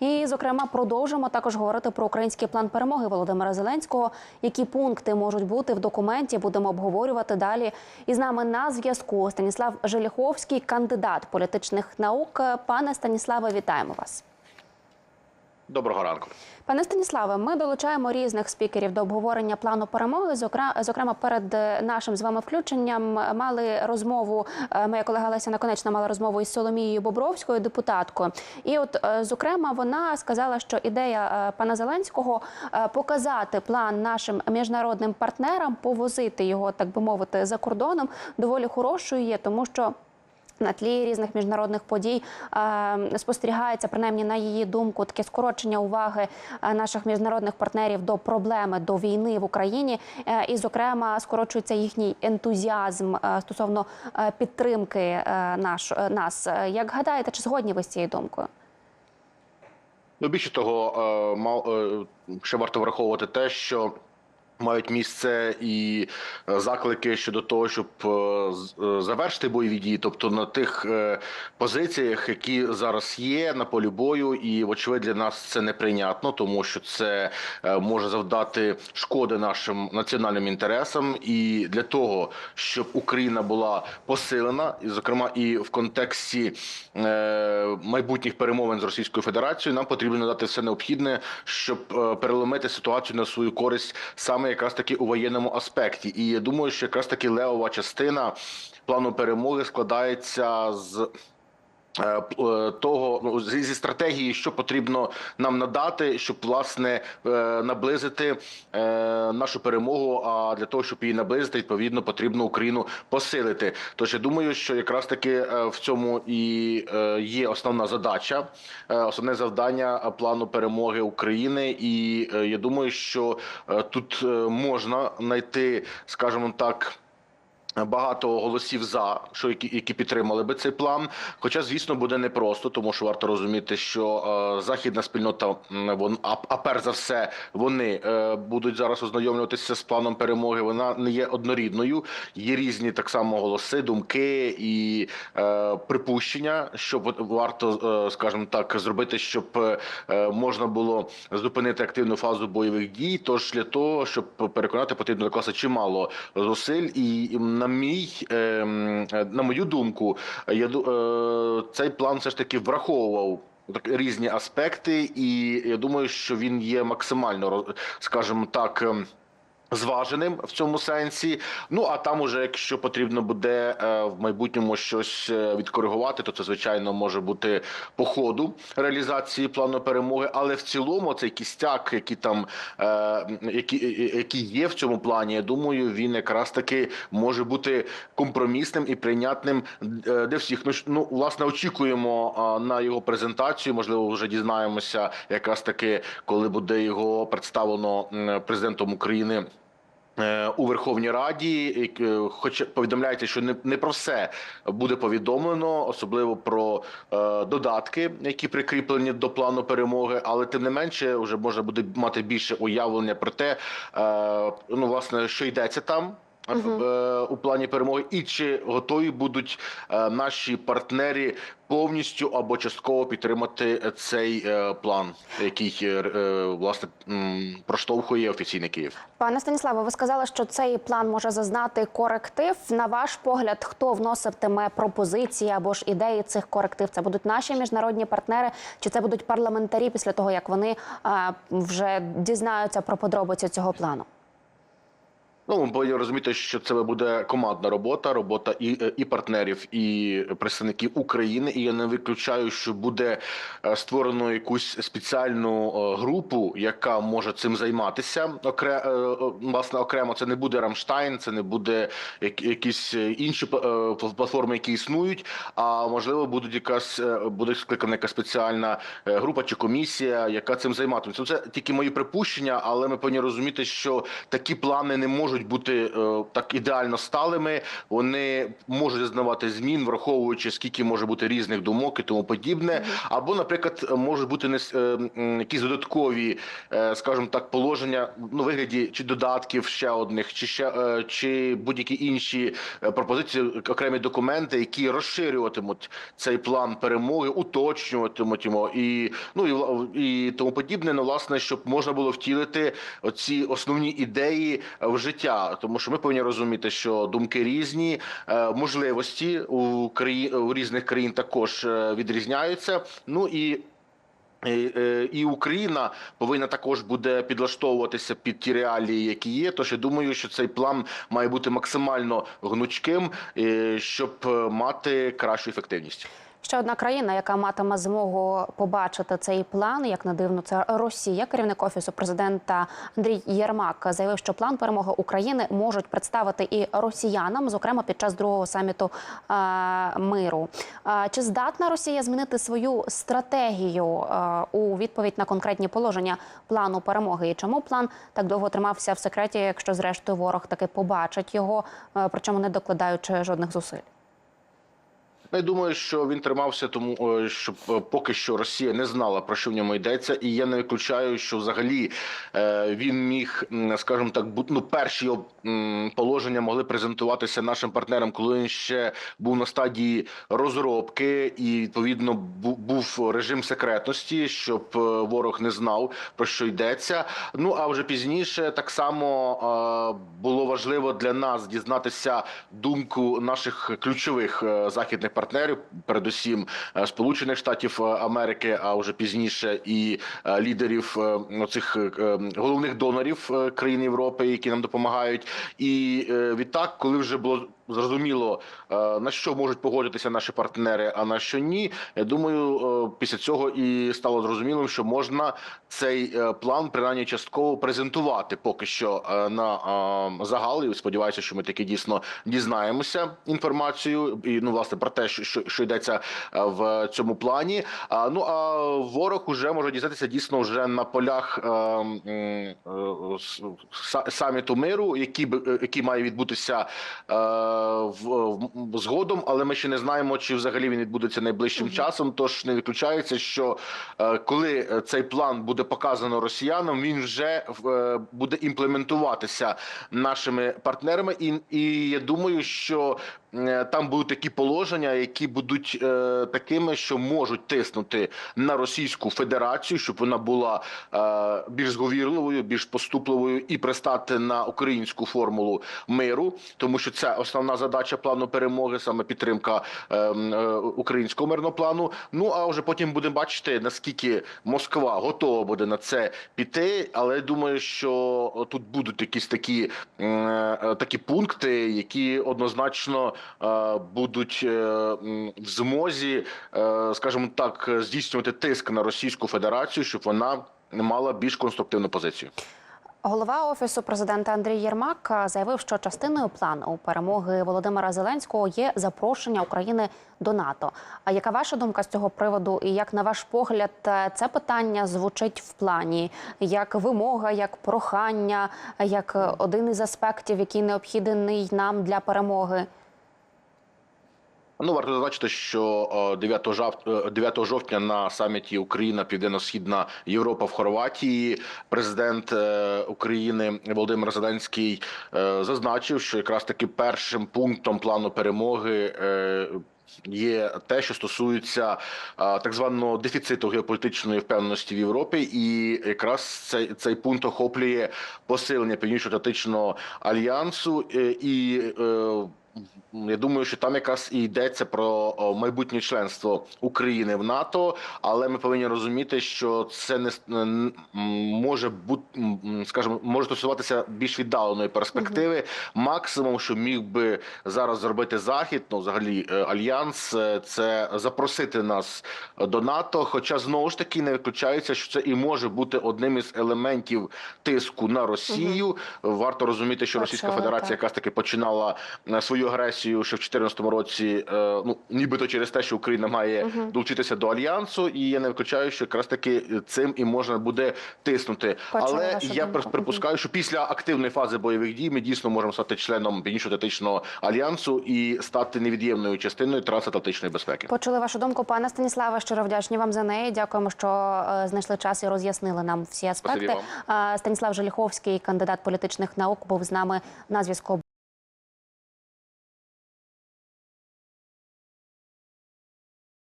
І, зокрема, продовжимо також говорити про український план перемоги Володимира Зеленського. Які пункти можуть бути в документі? Будемо обговорювати далі. І з нами на зв'язку Станіслав Желіховський, кандидат політичних наук. Пане Станіславе, вітаємо вас. Доброго ранку. Пане Станіславе, ми долучаємо різних спікерів до обговорення плану перемоги. Зокрема, перед е, нашим з вами включенням мали розмову. е, Моя колега Леся Наконечна мала розмову із Соломією Бобровською, депутаткою. І, от, е, зокрема, вона сказала, що ідея е, пана Зеленського е, показати план нашим міжнародним партнерам, повозити його, так би мовити, за кордоном, доволі хорошою є, тому що. На тлі різних міжнародних подій е, спостерігається, принаймні на її думку, таке скорочення уваги е, наших міжнародних партнерів до проблеми до війни в Україні, Е, і, зокрема, скорочується їхній ентузіазм стосовно підтримки наш, нас. Як гадаєте, чи згодні ви з цією думкою? Ну, більше того, ще варто враховувати те, що мають місце і е, заклики щодо того, щоб е, е, завершити бойові дії, тобто на тих позиціях, які зараз є на полі бою, і вочевидь для нас це неприйнятно, тому що це може завдати шкоди нашим національним інтересам, і для того, щоб Україна була посилена, і зокрема і в контексті майбутніх перемовин з Російською Федерацією, нам потрібно надати все необхідне, щоб переломити ситуацію на свою користь саме якраз таки у воєнному аспекті. І я думаю, що якраз таки левова частина плану перемоги складається з. Е, е, Того ну зі стратегії, що потрібно нам надати, щоб власне е, наблизити нашу перемогу. А для того, щоб її наблизити, відповідно потрібно Україну посилити. Тож я думаю, що якраз таки в цьому і є основна задача, основне завдання плану перемоги України. І я думаю, що тут можна знайти, скажімо так. Багато голосів за що які, які підтримали би цей план. Хоча, звісно, буде непросто, тому що варто розуміти, що е, західна спільнота вон, а, а перш за все вони е, будуть зараз ознайомлюватися з планом перемоги. Вона не є однорідною. Є різні так само голоси, думки і е, припущення, що варто, е, скажімо так, зробити, щоб е, можна було зупинити активну фазу бойових дій. Тож для того, щоб переконати, потрібно докласти чимало зусиль. І на мій ем, е, на мою думку, я е, цей план все ж таки враховував. так, Різні аспекти, і я думаю, що він є максимально скажімо так. Зваженим в цьому сенсі. Ну а там, уже якщо потрібно буде е, в майбутньому щось е, відкоригувати, то це звичайно може бути по ходу реалізації плану перемоги. Але в цілому цей кістяк, який там е, які, які є в цьому плані, я думаю, він якраз таки може бути компромісним і прийнятним для всіх. Ну ну власне очікуємо на його презентацію. Можливо, вже дізнаємося, якраз таки, коли буде його представлено президентом України. Е, У Верховній Раді, е, хоч повідомляється, що не, не про все буде повідомлено, особливо про е, додатки, які прикріплені до плану перемоги, але тим не менше, вже можна буде мати більше уявлення про те, ну власне, що йдеться там. Е, У плані перемоги, і чи готові будуть е, наші партнери повністю або частково підтримати цей е, план, який власне проштовхує офіційний Київ. Пане Станіславе, ви сказали, що цей план може зазнати коректив. На ваш погляд, хто вноситиме пропозиції або ж ідеї цих коректив? Це будуть наші міжнародні партнери, чи це будуть парламентарі після того, як вони вже дізнаються про подробиці цього плану? Ну, ми повинні розуміти, що це буде командна робота, робота і, е, і партнерів, і представників України. І я не виключаю, що буде е, створено якусь спеціальну е, групу, яка може цим займатися. Окре, власне, окремо це не буде Рамштайн, це не буде як- якісь інші платформи, які існують. А можливо, будуть якась буде скликана якась спеціальна група чи комісія, яка цим займатиметься. Це тільки мої припущення, але ми повинні розуміти, що такі плани не можуть можуть бути е, так ідеально сталими. Вони можуть зазнавати змін, враховуючи скільки може бути різних думок і тому подібне. Або, наприклад, можуть бути не е, якісь додаткові, е, скажімо так, положення ну вигляді чи додатків ще одних, чи ще чи будь-які інші пропозиції, окремі документи, які розширюватимуть цей план перемоги, уточнюватимуть його і ну і, і тому подібне. Ну, власне, щоб можна було втілити оці основні ідеї в життя, тому що ми повинні розуміти, що думки різні, е, можливості у країн у різних країн також е, відрізняються. Ну і і, е, Україна повинна також буде підлаштовуватися під ті реалії, які є. Тож я думаю, що цей план має бути максимально гнучким, щоб мати кращу ефективність. Ще одна країна, яка матиме змогу побачити цей план, як не дивно, це Росія. Керівник офісу президента Андрій Єрмак заявив, що план перемоги України можуть представити і росіянам, зокрема під час другого саміту е, миру. Е, чи здатна Росія змінити свою стратегію е, у відповідь на конкретні положення плану перемоги? І чому план так довго тримався в секреті, якщо зрештою ворог таки побачить його, е, причому не докладаючи жодних зусиль? Я думаю, що він тримався, тому е, що е, поки що Росія не знала про що в ньому йдеться, і я не виключаю, що взагалі е, він міг, скажімо так, ну, перші положення могли презентуватися нашим партнерам, коли він ще був на стадії розробки, і відповідно був режим секретності, щоб ворог не знав про що йдеться. Ну а вже пізніше так само було важливо для нас дізнатися думку наших ключових західних партнерів, передусім е, Сполучених Штатів е, Америки, а вже пізніше і е, лідерів цих головних донорів країн Європи, які нам допомагають. І відтак, коли вже було зрозуміло е, на що можуть погодитися наші партнери, а на що ні. Я думаю, е, після цього і стало зрозумілим, що можна цей е, план принаймні частково презентувати поки що на загал. І сподіваюся, що ми таки дійсно дізнаємося інформацію і ну власне про те, що, що, йдеться в цьому плані. А ну а ворог уже може дізнатися дійсно вже на полях саміту миру, який який має відбутися в, в згодом, але ми ще не знаємо, чи взагалі він відбудеться найближчим часом. Тож не виключається, що е, коли е, цей план буде показано росіянам, він вже е, буде імплементуватися нашими партнерами, і, і я думаю, що там будуть такі положення, які будуть е, такими, що можуть тиснути на Російську Федерацію, щоб вона була е, більш зговірливою, більш поступливою і пристати на українську формулу миру, тому що це основна задача плану перемоги, саме підтримка е, е, українського мирного плану. Ну а вже потім будемо бачити наскільки Москва готова буде на це піти. Але думаю, що тут будуть якісь такі, е, е, такі пункти, які однозначно е, будуть е, в змозі, е, скажімо так, здійснювати тиск на Російську Федерацію, щоб вона мала більш конструктивну позицію. Голова офісу президента Андрій Єрмак е, заявив, що частиною плану перемоги Володимира Зеленського є запрошення України до НАТО. А яка ваша думка з цього приводу? І як на ваш погляд, е, це питання звучить в плані як вимога, як прохання, як е, один із аспектів, який необхідний нам для перемоги? Ну, варто зазначити, що е, 9 жав- е, 9 жовтня на саміті Україна Південно-Східна Європа в Хорватії президент е, України Володимир Зеленський е, зазначив, що якраз таки першим пунктом плану перемоги. е, Є те, що стосується так званого дефіциту геополітичної впевненості в Європі, і якраз цей цей пункт охоплює посилення північно-атлантичного альянсу і е, я думаю, що там якраз і йдеться про майбутнє членство України в НАТО, але ми повинні розуміти, що це не може бути, скажімо, може стосуватися більш віддаленої перспективи. Максимум, що міг би зараз зробити захід, ну взагалі е, альянс, е, це запросити нас до НАТО. Хоча знову ж таки не виключається, що це і може бути одним із елементів тиску на Росію. Варто розуміти, що Російська Федерація якраз таки починала е, свою Агресію ще в 2014 році, е, ну нібито через те, що Україна має долучитися до альянсу, і я не виключаю, що якраз таки цим і можна буде тиснути. Почула Але я припускаю, припускаю, що після активної фази бойових дій ми дійсно можемо стати членом Північно-Атлантичного альянсу і стати невід'ємною частиною трансатлантичної безпеки. Почули вашу думку, пане Станіславе. Щиро вдячні вам за неї. Дякуємо, що е, знайшли час і роз'яснили нам всі аспекти. Е, Станіслав Желіховський, кандидат політичних наук, був з нами на зв'язку.